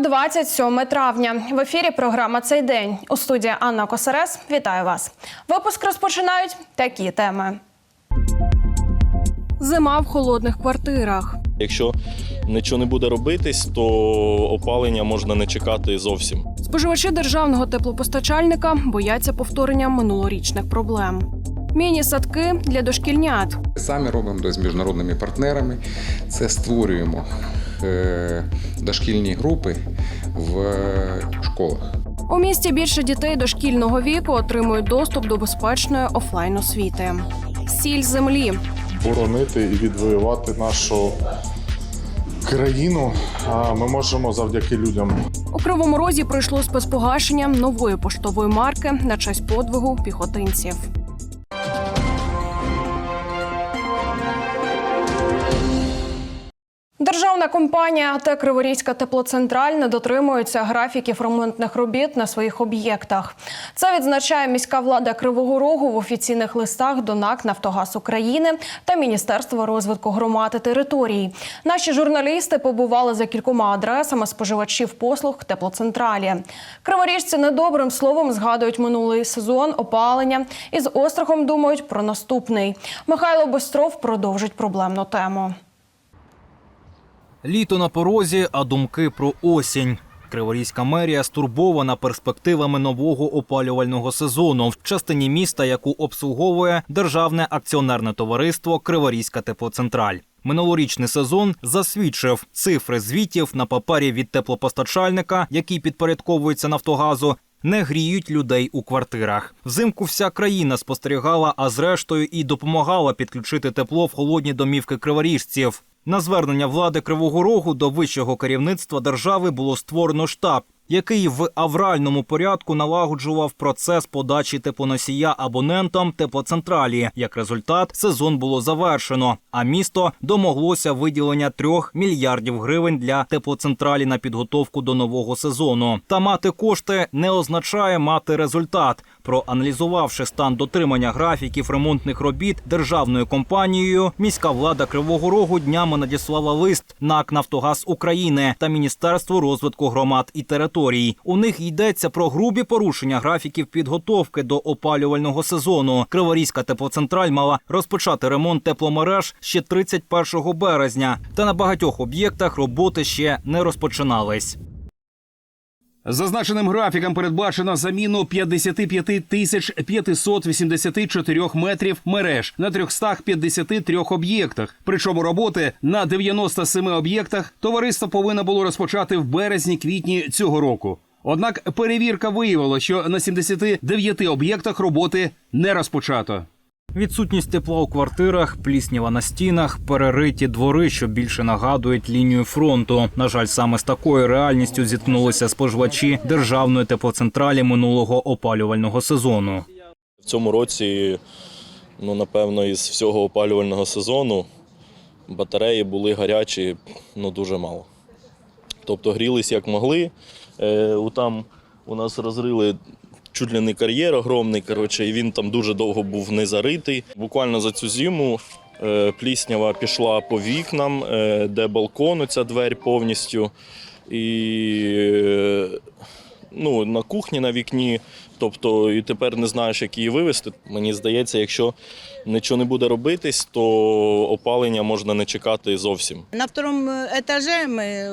Вівторок, 27 травня. В ефірі програма цей день. У студії Анна Косарес. Вітаю вас. Випуск розпочинають такі теми. Зима в холодних квартирах. Якщо нічого не буде робитись, то опалення можна не чекати зовсім. Споживачі державного теплопостачальника бояться повторення минулорічних проблем. Міні-садки для дошкільнят. Самі робимо з міжнародними партнерами. Це створюємо дошкільні групи в школах. У місті більше дітей дошкільного віку отримують доступ до безпечної офлайн освіти. Сіль землі. боронити і відвоювати нашу країну. а Ми можемо завдяки людям. У кривому розі пройшло спецпогашення нової поштової марки на честь подвигу піхотинців. Державна компанія АТ Криворізька теплоцентраль не дотримується графіків ремонтних робіт на своїх об'єктах. Це відзначає міська влада Кривого Рогу в офіційних листах до НАК Нафтогаз України та Міністерства розвитку громад і територій. Наші журналісти побували за кількома адресами споживачів послуг теплоцентралі. Криворіжці недобрим словом згадують минулий сезон опалення і з острахом думають про наступний. Михайло Бостров продовжить проблемну тему. Літо на порозі, а думки про осінь. Криворізька мерія стурбована перспективами нового опалювального сезону в частині міста, яку обслуговує державне акціонерне товариство Криворізька теплоцентраль. Минулорічний сезон засвідчив цифри звітів на папері від теплопостачальника, який підпорядковується Нафтогазу. Не гріють людей у квартирах. Взимку вся країна спостерігала, а зрештою і допомагала підключити тепло в холодні домівки криворіжців. На звернення влади Кривого Рогу до вищого керівництва держави було створено штаб, який в авральному порядку налагоджував процес подачі теплоносія абонентам теплоцентралі. Як результат, сезон було завершено, а місто домоглося виділення трьох мільярдів гривень для теплоцентралі на підготовку до нового сезону. Та мати кошти не означає мати результат. Проаналізувавши стан дотримання графіків ремонтних робіт державною компанією, міська влада Кривого Рогу днями надіслала лист НАК Нафтогаз України та Міністерству розвитку громад і територій. У них йдеться про грубі порушення графіків підготовки до опалювального сезону. Криворізька теплоцентраль мала розпочати ремонт тепломереж ще 31 березня, та на багатьох об'єктах роботи ще не розпочинались. Зазначеним графіком передбачено заміну 55 тисяч 584 метрів мереж на 353 об'єктах. Причому роботи на 97 об'єктах товариство повинно було розпочати в березні-квітні цього року. Однак перевірка виявила, що на 79 об'єктах роботи не розпочато. Відсутність тепла у квартирах, пліснява на стінах, перериті двори, що більше нагадують лінію фронту. На жаль, саме з такою реальністю зіткнулися споживачі державної теплоцентралі минулого опалювального сезону. В цьому році, ну напевно, із всього опалювального сезону батареї були гарячі ну, дуже мало. Тобто грілись як могли. Е, там у нас розрили чуть ли не кар'єр огромний, коротше, і він там дуже довго був не заритий. Буквально за цю зиму е, пліснява пішла по вікнам, е, де балкон, ця двері повністю. І е, ну, на кухні на вікні. Тобто, і тепер не знаєш, як її вивезти. Мені здається, якщо нічого не буде робитись, то опалення можна не чекати зовсім. На второму етажі ми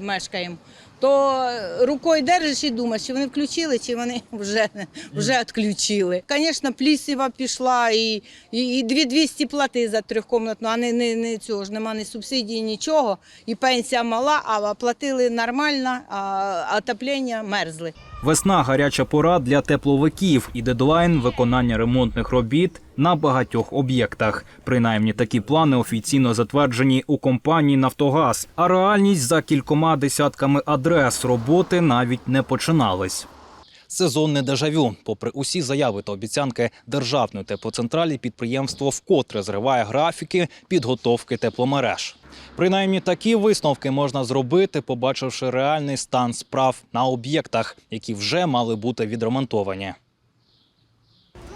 мешкаємо, то рукою держиш і думаєш, чи вони включили, чи вони вже, вже відключили. Звісно, плісіва пішла і, і, і 2200 плати за трьохкомнатну, а не, не, не цього ж нема ні субсидії, нічого. І пенсія мала, а платили нормально, а отоплення мерзли. Весна гаряча пора для тепловиків і дедлайн виконання ремонтних робіт на багатьох об'єктах. Принаймні такі плани офіційно затверджені у компанії Нафтогаз. А реальність за кількома десятками адрес роботи навіть не починались. Сезонне дежавю. Попри усі заяви та обіцянки державної теплоцентралі, підприємство вкотре зриває графіки підготовки тепломереж. Принаймні такі висновки можна зробити, побачивши реальний стан справ на об'єктах, які вже мали бути відремонтовані.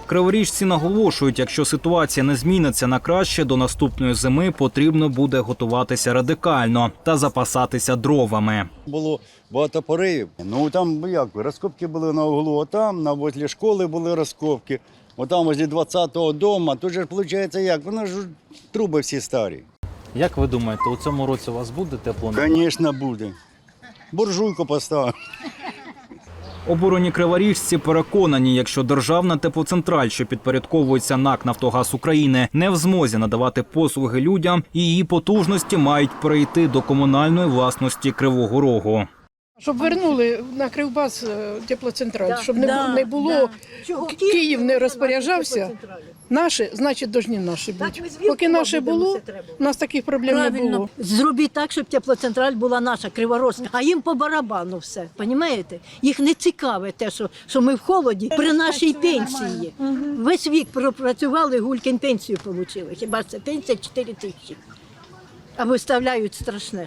Криворіжці наголошують, якщо ситуація не зміниться на краще, до наступної зими потрібно буде готуватися радикально та запасатися дровами. Було багато поривів. Ну там як, розкопки були на углу, отам, на возлі школи були розкопки, отам возле 20-го дому. Тут же виходить як, воно ж труби всі старі. Як ви думаєте, у цьому році у вас буде тепло? Звісно, буде. Буржуйку поставив. Обурені криворіжці переконані, якщо державна теплоцентраль, що підпорядковується НАК «Нафтогаз України, не в змозі надавати послуги людям, її потужності мають перейти до комунальної власності Кривого Рогу. Щоб вернули на Кривбас е, теплоцентраль, щоб не, да, не було да. Чого Ки- Київ не розпоряджався. наше, значить, должні наші Так бути. Поки наше було, у нас таких проблем не було. зробіть так, щоб теплоцентраль була наша, криворозька. А їм по барабану все. Понімаєте? Їх не цікаве те, що, що ми в холоді при нашій пенсії. Весь вік пропрацювали, гулькін пенсію отримали. Хіба це пенсія 4 тисячі? А виставляють страшне.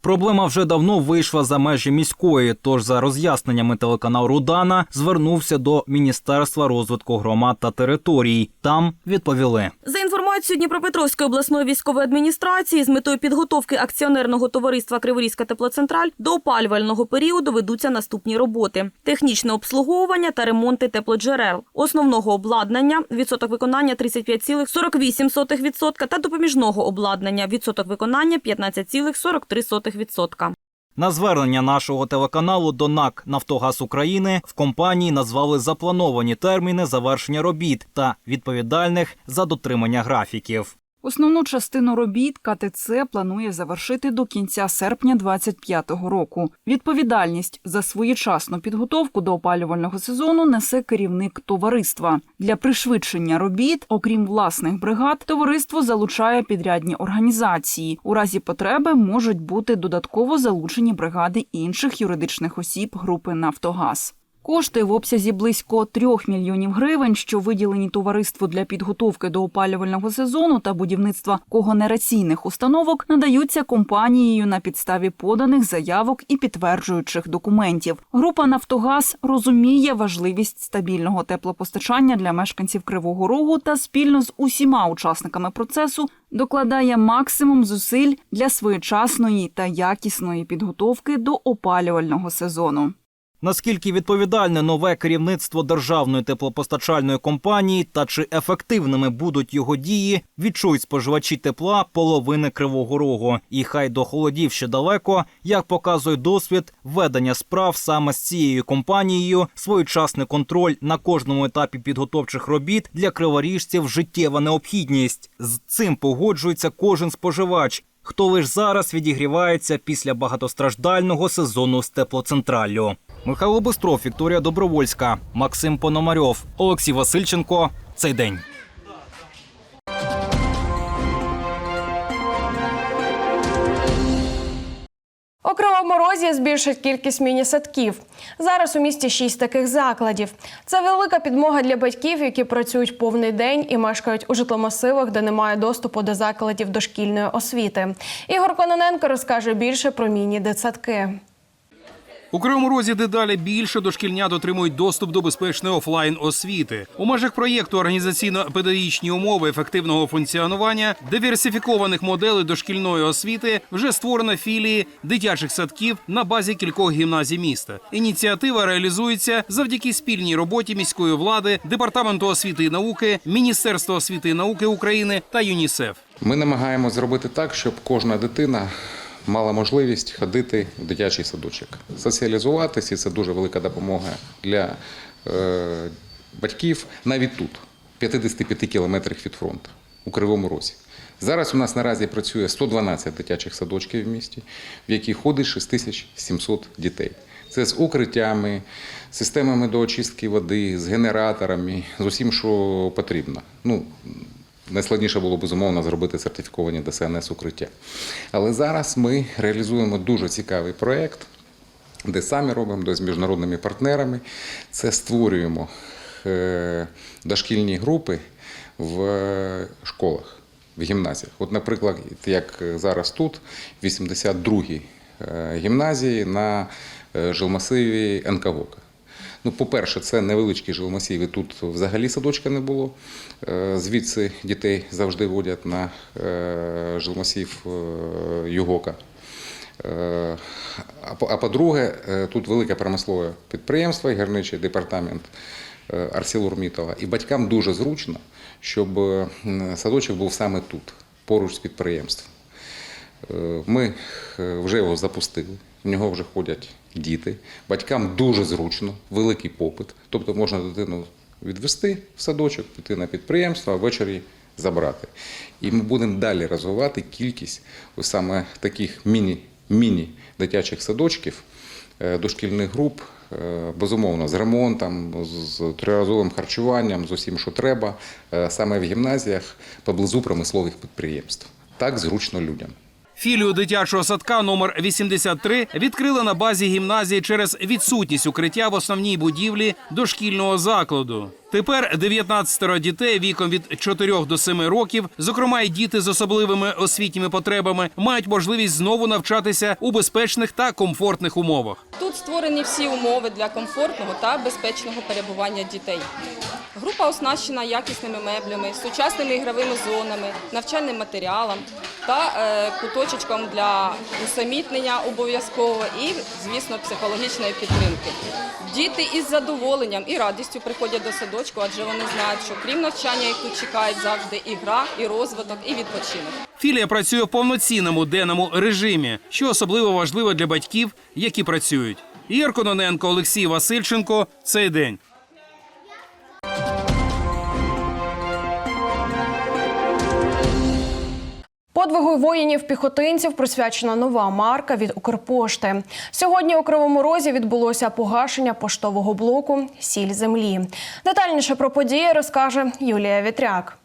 Проблема вже давно вийшла за межі міської. Тож, за роз'ясненнями телеканал Рудана звернувся до Міністерства розвитку громад та територій. Там відповіли. За інформацією Дніпропетровської обласної військової адміністрації, з метою підготовки акціонерного товариства Криворізька теплоцентраль до опалювального періоду ведуться наступні роботи: технічне обслуговування та ремонти теплоджерел, основного обладнання відсоток виконання 35,48% та допоміжного обладнання відсоток виконання 15,43%. На звернення нашого телеканалу до НАК «Нафтогаз України» в компанії назвали заплановані терміни завершення робіт та відповідальних за дотримання графіків. Основну частину робіт КТЦ планує завершити до кінця серпня 2025 року. Відповідальність за своєчасну підготовку до опалювального сезону несе керівник товариства. Для пришвидшення робіт, окрім власних бригад, товариство залучає підрядні організації. У разі потреби можуть бути додатково залучені бригади інших юридичних осіб групи Нафтогаз. Кошти в обсязі близько 3 мільйонів гривень, що виділені товариству для підготовки до опалювального сезону та будівництва когенераційних установок, надаються компанією на підставі поданих заявок і підтверджуючих документів. Група Нафтогаз розуміє важливість стабільного теплопостачання для мешканців Кривого Рогу та спільно з усіма учасниками процесу докладає максимум зусиль для своєчасної та якісної підготовки до опалювального сезону. Наскільки відповідальне нове керівництво державної теплопостачальної компанії та чи ефективними будуть його дії, відчують споживачі тепла половини Кривого Рогу. І хай до холодів ще далеко, як показує досвід ведення справ саме з цією компанією, своєчасний контроль на кожному етапі підготовчих робіт для криворіжців життєва необхідність. З цим погоджується кожен споживач. Хто лише зараз відігрівається після багатостраждального сезону з теплоцентраллю. Михайло Бистров, Вікторія Добровольська, Максим Пономарьов, Олексій Васильченко. Цей день. У Кривому Розі збільшать кількість міні-садків. Зараз у місті шість таких закладів. Це велика підмога для батьків, які працюють повний день і мешкають у житломасивах, де немає доступу до закладів дошкільної освіти. Ігор Кононенко розкаже більше про міні-дитсадки. У Кривому Розі дедалі більше дошкільнят отримують доступ до безпечної офлайн освіти. У межах проєкту організаційно-педагогічні умови ефективного функціонування диверсифікованих моделей дошкільної освіти вже створено філії дитячих садків на базі кількох гімназій міста. Ініціатива реалізується завдяки спільній роботі міської влади, департаменту освіти і науки, Міністерства освіти і науки України та ЮНІСЕФ. Ми намагаємося зробити так, щоб кожна дитина мала можливість ходити в дитячий садочок, соціалізуватися, і це дуже велика допомога для е, батьків навіть тут, 55 кілометрах від фронту, у Кривому Розі. Зараз у нас наразі працює 112 дитячих садочків в місті, в які ходить 6700 дітей. Це з укриттями, системами до очистки води, з генераторами, з усім, що потрібно. Ну, Найскладніше було безумовно зробити сертифіковані ДСНС укриття. Але зараз ми реалізуємо дуже цікавий проєкт, де самі робимо, де з міжнародними партнерами. Це створюємо е, дошкільні групи в школах, в гімназіях. От, наприклад, як зараз тут, в 82-й е, гімназії на е, жилмасиві НКВОКа. Ну, по-перше, це невеличкі жилмасиви. Тут взагалі садочка не було. Е, Звідси дітей завжди водять на е, жилмасив е, Югока. А по- а по-друге, тут велике промислове підприємство гірничий департамент Арселормітова. І батькам дуже зручно, щоб садочок був саме тут, поруч з підприємством. Ми вже його запустили. В нього вже ходять діти. Батькам дуже зручно, великий попит. Тобто можна дитину відвести в садочок, піти на підприємство, а ввечері забрати. І ми будемо далі розвивати кількість ось саме таких міні, міні дитячих садочків, е, дошкільних груп, е, безумовно, з ремонтом, з триразовим харчуванням, з усім, що треба, е, саме в гімназіях поблизу промислових підприємств. Так зручно людям. Філію дитячого садка номер 83 відкрили на базі гімназії через відсутність укриття в основній будівлі дошкільного закладу. Тепер 19 дітей віком від 4 до 7 років, зокрема й діти з особливими освітніми потребами, мають можливість знову навчатися у безпечних та комфортних умовах. Тут створені всі умови для комфортного та безпечного перебування дітей. Група оснащена якісними меблями, сучасними ігровими зонами, навчальним матеріалом та е, куточечком для усамітнення обов'язково і, звісно, психологічної підтримки. Діти із задоволенням і радістю приходять до садочку, адже вони знають, що крім навчання їх тут чекають завжди і гра, і розвиток, і відпочинок. Філія працює в повноцінному денному режимі, що особливо важливо для батьків, які працюють. Ірко Ноненко, Олексій Васильченко. Цей день. Подвигу воїнів-піхотинців присвячена нова марка від Укрпошти. Сьогодні у Кривому Розі відбулося погашення поштового блоку Сіль землі. Детальніше про події розкаже Юлія Вітряк.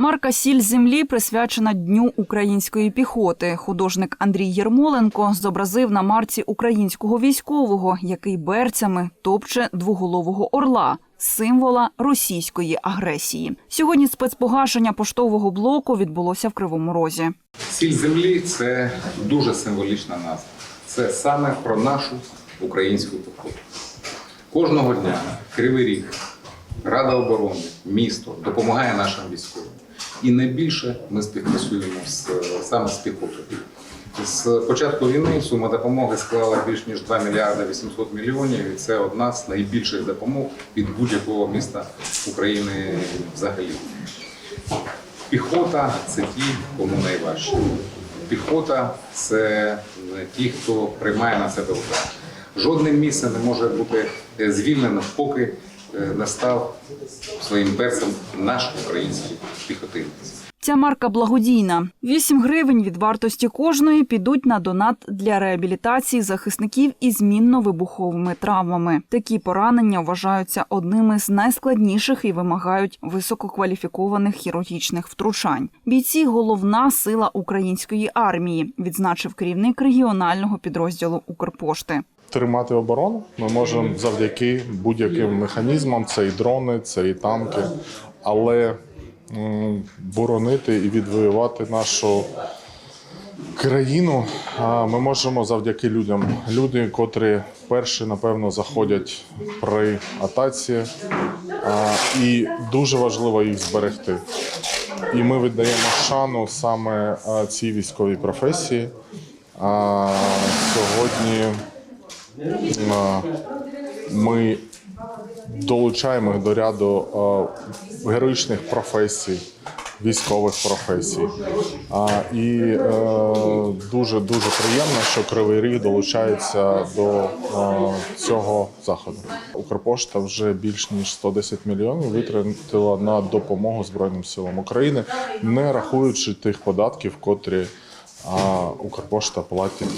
Марка Сіль землі присвячена Дню української піхоти. Художник Андрій Єрмоленко зобразив на марці українського військового, який берцями топче двоголового орла. Символа російської агресії сьогодні спецпогашення поштового блоку відбулося в Кривому Розі. Сіль землі це дуже символічна назва. Це саме про нашу українську піхоту. Кожного дня Кривий Ріг, Рада оборони, місто допомагає нашим військовим. І найбільше ми співпрацюємо з, саме з піхотою. З початку війни сума допомоги склала більш ніж 2 мільярди 800 мільйонів. І це одна з найбільших допомог від будь-якого міста України взагалі. Піхота це ті, кому найважче. Піхота це ті, хто приймає на себе удар. Жодне місце не може бути звільнено, поки е, не став своїм перцем наш український піхотинець. Ця марка благодійна. 8 гривень від вартості кожної підуть на донат для реабілітації захисників із мінно-вибуховими травмами. Такі поранення вважаються одними з найскладніших і вимагають висококваліфікованих хірургічних втручань. Бійці головна сила української армії, відзначив керівник регіонального підрозділу Укрпошти. Тримати оборону ми можемо завдяки будь-яким механізмам. Це і дрони, це і танки. Але боронити і відвоювати нашу країну ми можемо завдяки людям. Люди, котрі перші, напевно, заходять при атаці, і дуже важливо їх зберегти. І ми віддаємо шану саме цій військовій професії. А, сьогодні ми долучаємо їх до ряду героїчних професій, військових професій. І е, дуже дуже приємно, що Кривий Ріг долучається до е, цього заходу. Укрпошта вже більш ніж 110 мільйонів витратила на допомогу Збройним силам України, не рахуючи тих податків, котрі Укрпошта платить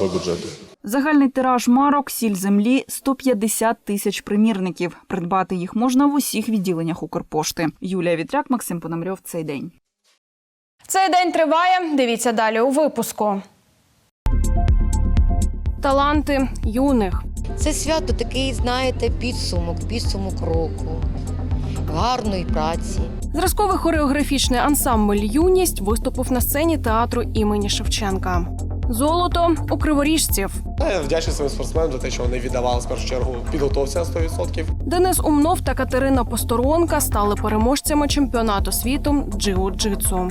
до бюджету. Загальний тираж марок сіль землі 150 тисяч примірників. Придбати їх можна в усіх відділеннях Укрпошти. Юлія Вітряк, Максим Пономарьов. Цей день. Цей день триває. Дивіться далі у випуску. Таланти юних. Це свято такий, знаєте, підсумок, підсумок року, гарної праці. Зразковий хореографічний ансамбль Юність виступив на сцені театру імені Шевченка. Золото у криворіжців. Я вдячний своїм спортсменам за те, що вони віддавали в першу чергу підготовці на 100%. Денис Умнов та Катерина Посторонка стали переможцями чемпіонату світу джиу-джитсу.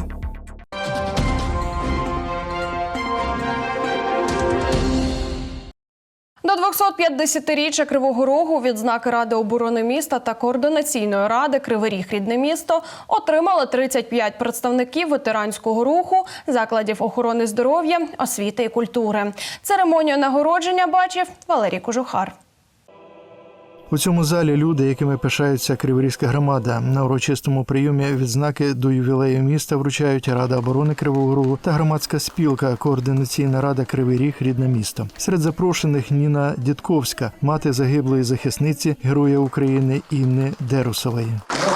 250-річчя Кривого Рогу відзнаки Ради оборони міста та координаційної ради Кривий Ріг Рідне місто отримали 35 представників ветеранського руху, закладів охорони здоров'я, освіти і культури. Церемонію нагородження бачив Валерій Кожухар. У цьому залі люди, якими пишається Криворізька громада, на урочистому прийомі відзнаки до ювілею міста вручають Рада оборони Кривого Рогу та громадська спілка Координаційна рада Кривий Ріг Рідне місто. Серед запрошених Ніна Дідковська, мати загиблої захисниці Героя України Інни Дерусової.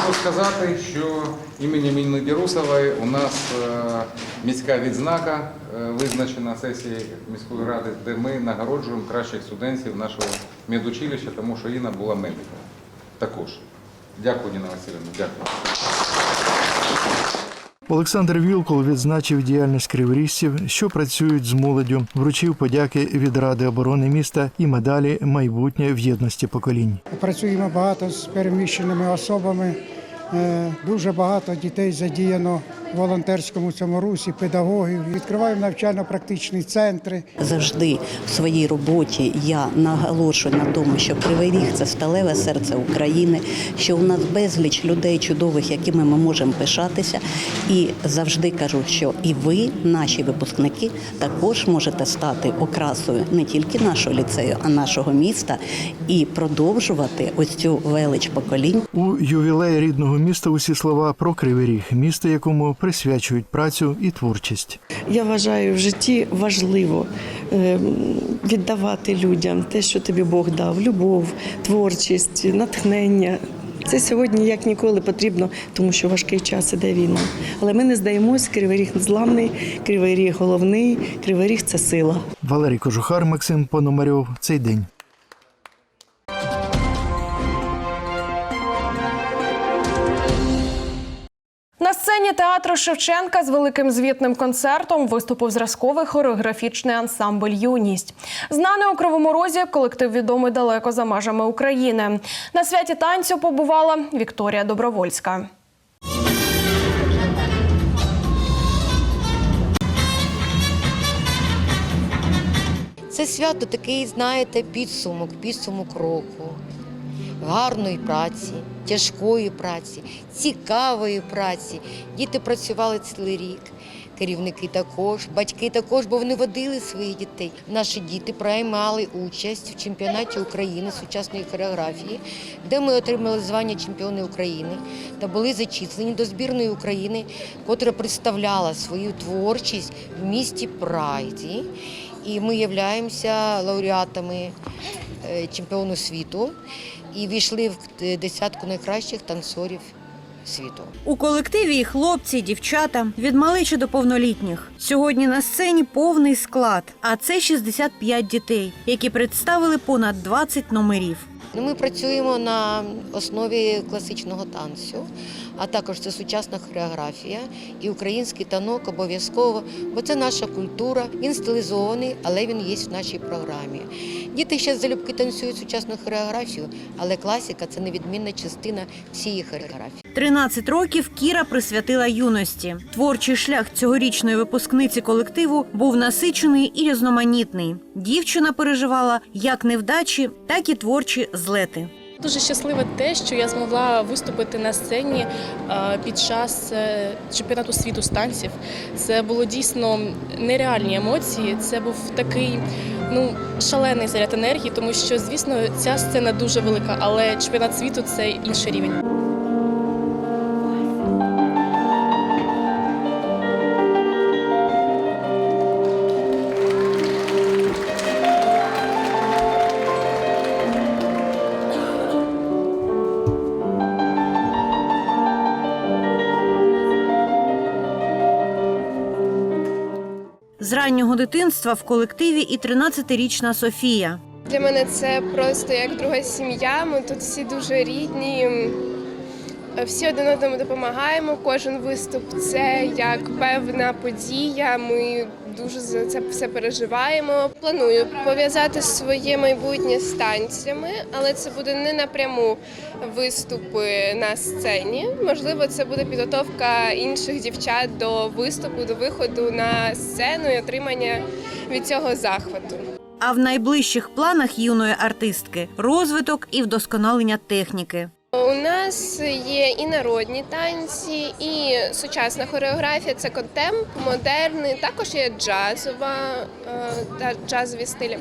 Можу сказати, що імені Мінни Дірусової у нас е, міська відзнака визначена сесією міської ради, де ми нагороджуємо кращих студентів нашого медучилища, тому що Інна була медиком. Також. Дякую, Ніна Васильівна, дякую. Олександр Вілкул відзначив діяльність криворіжців, що працюють з молоддю, вручив подяки від Ради оборони міста і медалі Майбутнє в єдності поколінь. Працюємо багато з переміщеними особами. Е, Дуже багато дітей задіяно в волонтерському цьому русі, педагогів. Відкриваємо навчально-практичні центри. Завжди в своїй роботі я наголошую на тому, що Кривий Ріг це сталеве серце України, що у нас безліч людей чудових, якими ми можемо пишатися. І завжди кажу, що і ви, наші випускники, також можете стати окрасою не тільки нашого ліцею, а нашого міста і продовжувати ось цю велич поколінь. У ювілеї рідного міста усі слова про Кривий Ріг, місто, якому присвячують працю і творчість. Я вважаю в житті важливо е, віддавати людям те, що тобі Бог дав: любов, творчість, натхнення. Це сьогодні як ніколи потрібно, тому що важкий час іде війна. Але ми не здаємось. Кривий ріг незламний, кривий ріг головний, кривий ріг це сила. Валерій Кожухар, Максим Пономарьов. Цей день. Театру Шевченка з великим звітним концертом виступив зразковий хореографічний ансамбль Юність. Знаний у Кривому Розі колектив відомий далеко за межами України. На святі танцю побувала Вікторія Добровольська. Це свято такий, знаєте, підсумок, підсумок року, гарної праці, тяжкої праці, цікавої праці. Діти працювали цілий рік. Керівники також, батьки також, бо вони водили своїх дітей. Наші діти приймали участь в чемпіонаті України сучасної хореографії, де ми отримали звання чемпіони України та були зачислені до збірної України, котра представляла свою творчість в місті Прайді. І ми являємося лауреатами е, чемпіону світу і війшли в е, десятку найкращих танцорів світу. У колективі і хлопці, і дівчата від малечі до повнолітніх. Сьогодні на сцені повний склад, а це 65 дітей, які представили понад 20 номерів. Ну, Ми працюємо на основі класичного танцю, а також це сучасна хореографія і український танок обов'язково, бо це наша культура. Він стилізований, але він є в нашій програмі. Діти ще залюбки танцюють сучасну хореографію, але класика це невідмінна частина всієї хореографії. 13 років Кіра присвятила юності. Творчий шлях цьогорічної випускниці колективу був насичений і різноманітний. Дівчина переживала як невдачі, так і творчі злети. Дуже щаслива те, що я змогла виступити на сцені е, під час е, чемпіонату світу з танців. Це було дійсно нереальні емоції. Це був такий ну шалений заряд енергії, тому що, звісно, ця сцена дуже велика, але чемпіонат світу це інший рівень. З дитинства в колективі і 13-річна Софія. Для мене це просто як друга сім'я. Ми тут всі дуже рідні. Всі один одному допомагаємо. Кожен виступ це як певна подія. Ми дуже за це все переживаємо. Планую пов'язати своє майбутнє з танцями, але це буде не напряму виступи на сцені. Можливо, це буде підготовка інших дівчат до виступу, до виходу на сцену і отримання від цього захвату. А в найближчих планах юної артистки розвиток і вдосконалення техніки. У нас є і народні танці, і сучасна хореографія це контемп, модерний, також є джазова е, та джазові стилі.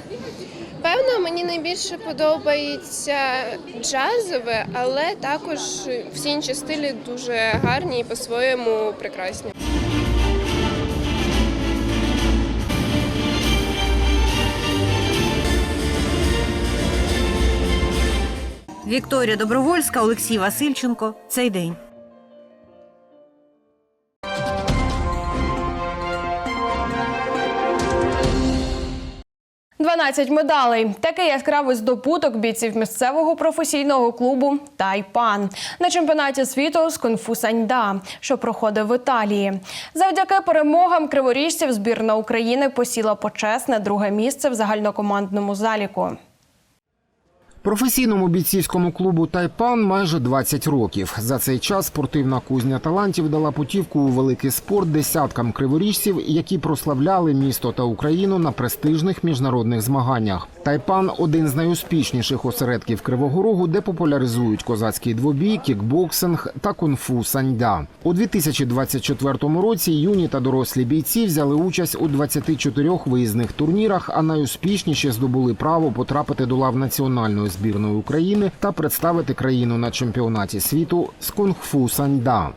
Певно, мені найбільше подобається джазове, але також всі інші стилі дуже гарні і по-своєму прекрасні. Вікторія Добровольська, Олексій Васильченко. Цей день. 12 медалей. Такий яскравий здобуток бійців місцевого професійного клубу Тайпан на чемпіонаті світу з кунг-фу Саньда, що проходив в Італії. Завдяки перемогам криворіжців збірна України посіла почесне друге місце в загальнокомандному заліку. Професійному бійцівському клубу Тайпан майже 20 років. За цей час спортивна кузня талантів дала путівку у великий спорт десяткам криворіжців, які прославляли місто та Україну на престижних міжнародних змаганнях. Тайпан один з найуспішніших осередків Кривого Рогу, де популяризують козацький двобій, кікбоксинг та кунг-фу саньда. У 2024 році юні та дорослі бійці взяли участь у 24 виїзних турнірах, а найуспішніші здобули право потрапити до лав національної збірної України та представити країну на чемпіонаті світу з кунг-фу саньда.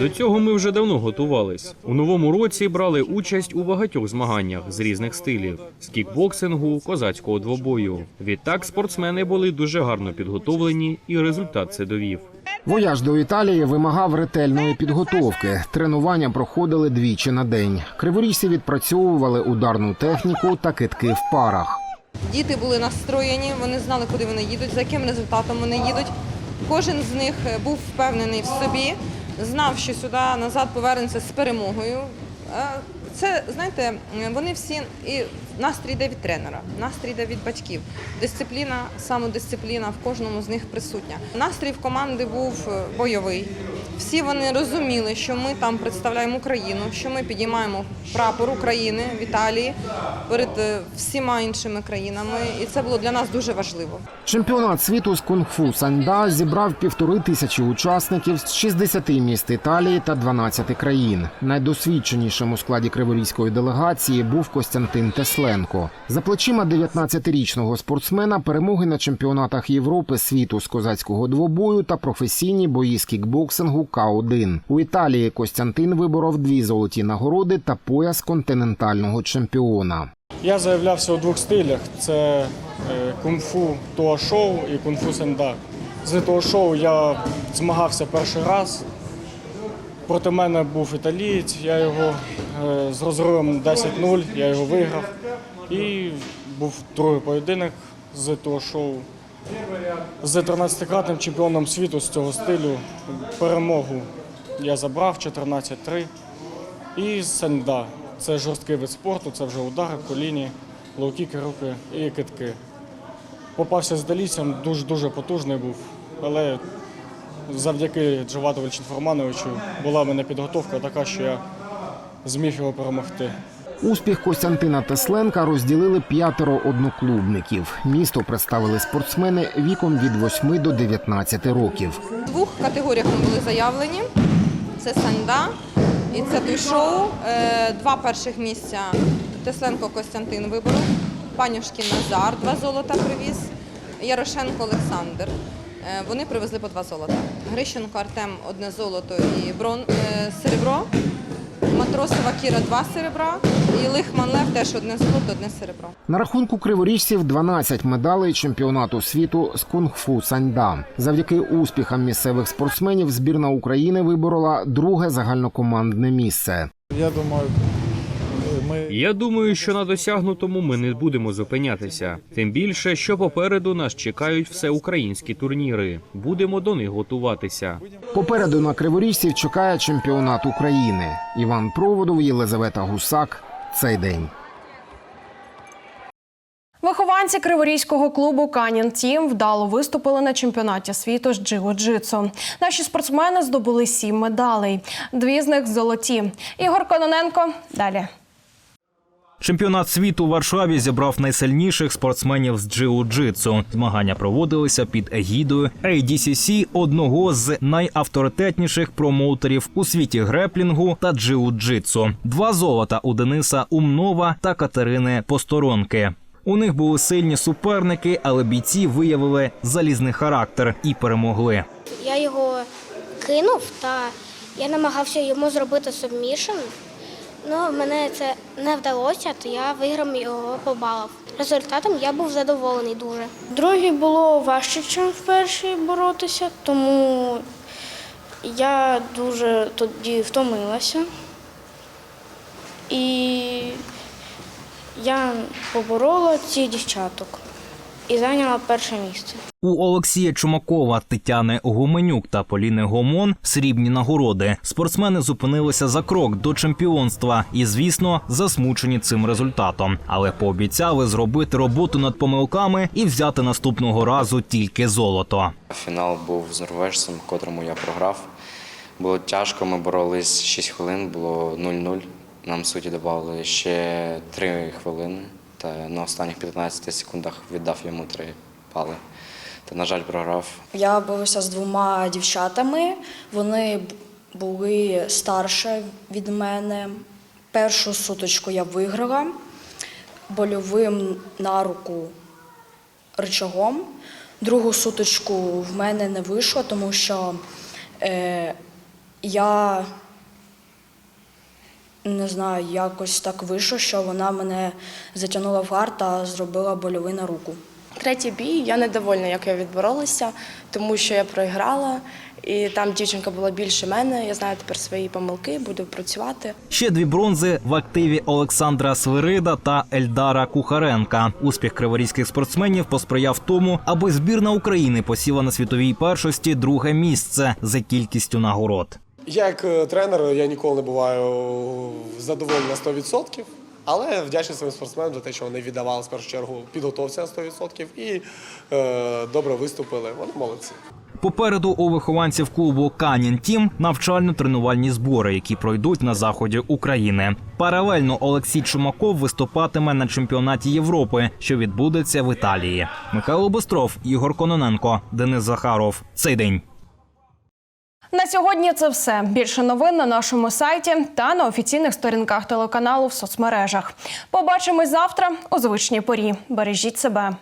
До цього ми вже давно готувались. У новому році брали участь у багатьох змаганнях з різних стилів: з кікбоксингу, козацького двобою. Відтак спортсмени були дуже гарно підготовлені, і результат це довів. Вояж до Італії вимагав ретельної підготовки. Тренування проходили двічі на день. Криворіжці відпрацьовували ударну техніку та китки в парах. Діти були настроєні, вони знали, куди вони їдуть, за яким результатом вони їдуть. Кожен з них е, був впевнений в собі, знав, що сюди назад повернеться з перемогою. Це, знаєте, вони всі і настрій йде від тренера, настрій йде від батьків. Дисципліна, самодисципліна в кожному з них присутня. Настрій в команди був е, бойовий. Всі вони розуміли, що ми там представляємо Україну, що ми підіймаємо прапор України в Італії перед е, всіма іншими країнами, і це було для нас дуже важливо. Чемпіонат світу з кунг-фу саньда зібрав півтори тисячі учасників з 60 міст Італії та 12 країн. Найдосвідченішим у складі криворізької делегації був Костянтин Тесленко. За плечима 19-річного спортсмена перемоги на чемпіонатах Європи, світу з козацького двобою та професійні бої з кікбоксингу К1. У Італії Костянтин виборов дві золоті нагороди та пояс континентального чемпіона. Я заявлявся у двох стилях: це е, кунг-фу туа шоу і кунг-фу сенда. З того шоу я змагався перший раз. Проти мене був італієць, я його е, з розривом 10-0, я його виграв. І був другий поєдинок з того шоу. З 13-кратним чемпіоном світу з цього стилю перемогу я забрав 14-3. І сенда. Це жорсткий вид спорту, це вже удари, коліні, лоу-кіки, руки і китки. Попався з далійцем, дуже-дуже потужний був, але завдяки Джаватовичу Фурмановичу була в мене підготовка така, що я зміг його перемогти. Успіх Костянтина Тесленка розділили п'ятеро одноклубників. Місто представили спортсмени віком від 8 до 19 років. В двох категоріях ми були заявлені: це санда і це той-шоу. Е, Два перших місця Тесленко Костянтин виборов, Панюшкін Назар два золота привіз, Ярошенко Олександр. Е, Вони привезли по два золота. Грищенко Артем одне золото і брон, е, серебро. Матросова Кіра два серебра. І Лихман Лев теж одне золото, одне серебро. На рахунку криворіжців 12 медалей чемпіонату світу з кунг-фу саньда. Завдяки успіхам місцевих спортсменів збірна України виборола друге загальнокомандне місце. Я думаю, Я думаю, що на досягнутому ми не будемо зупинятися. Тим більше, що попереду нас чекають всеукраїнські турніри. Будемо до них готуватися. Попереду на криворіжців чекає чемпіонат України. Іван Проводов, Єлизавета Гусак. Цей день. Вихованці криворізького клубу Канін Тім вдало виступили на чемпіонаті світу з джиу-джитсу. Наші спортсмени здобули сім медалей. Дві з них золоті. Ігор Кононенко далі. Чемпіонат світу у Варшаві зібрав найсильніших спортсменів з джиу-джитсу. Змагання проводилися під егідою ADCC, одного з найавторитетніших промоутерів у світі греплінгу та джиу-джитсу. Два золота у Дениса Умнова та Катерини Посторонки. У них були сильні суперники, але бійці виявили залізний характер і перемогли. Я його кинув та я намагався йому зробити субмішн. Ну, мене це не вдалося, то я виграв його по балах. Результатом я був задоволений дуже. Другий було важче, ніж в першій боротися, тому я дуже тоді втомилася. І я поборола цих дівчаток і зайняла перше місце. У Олексія Чумакова, Тетяни Гуменюк та Поліни Гомон срібні нагороди. Спортсмени зупинилися за крок до чемпіонства і, звісно, засмучені цим результатом. Але пообіцяли зробити роботу над помилками і взяти наступного разу тільки золото. Фінал був з норвежцем, котрому я програв. Було тяжко, ми боролись 6 хвилин, було 0-0. Нам судді додали ще 3 хвилини. Та на останніх 15 секундах віддав йому 3 пали. Та, на жаль, програв. Я бився з двома дівчатами. Вони були старше від мене. Першу суточку я виграла больовим на руку рычагом. Другу суточку в мене не вийшло, тому що е, я не знаю, якось так вийшло, що вона мене затягнула в гар та зробила больовий на руку. Третій бій я недовольна, як я відборолася, тому що я програла, і там дівчинка була більше мене. Я знаю тепер свої помилки, буду працювати. Ще дві бронзи в активі Олександра Свирида та Ельдара Кухаренка. Успіх криворізьких спортсменів посприяв тому, аби збірна України посіла на світовій першості друге місце за кількістю нагород. Я як е, тренер, я ніколи не буваю задоволений на 100%, але вдячний своїм спортсменам за те, що вони віддавали в першу чергу підготовці на 100% і е, добре виступили. Вони молодці. Попереду у вихованців клубу Канін Тім навчально-тренувальні збори, які пройдуть на заході України. Паралельно Олексій Чумаков виступатиме на чемпіонаті Європи, що відбудеться в Італії. Михайло Бостров, Ігор Кононенко, Денис Захаров. Цей день. На сьогодні це все. Більше новин на нашому сайті та на офіційних сторінках телеканалу в соцмережах. Побачимось завтра у звичній порі. Бережіть себе.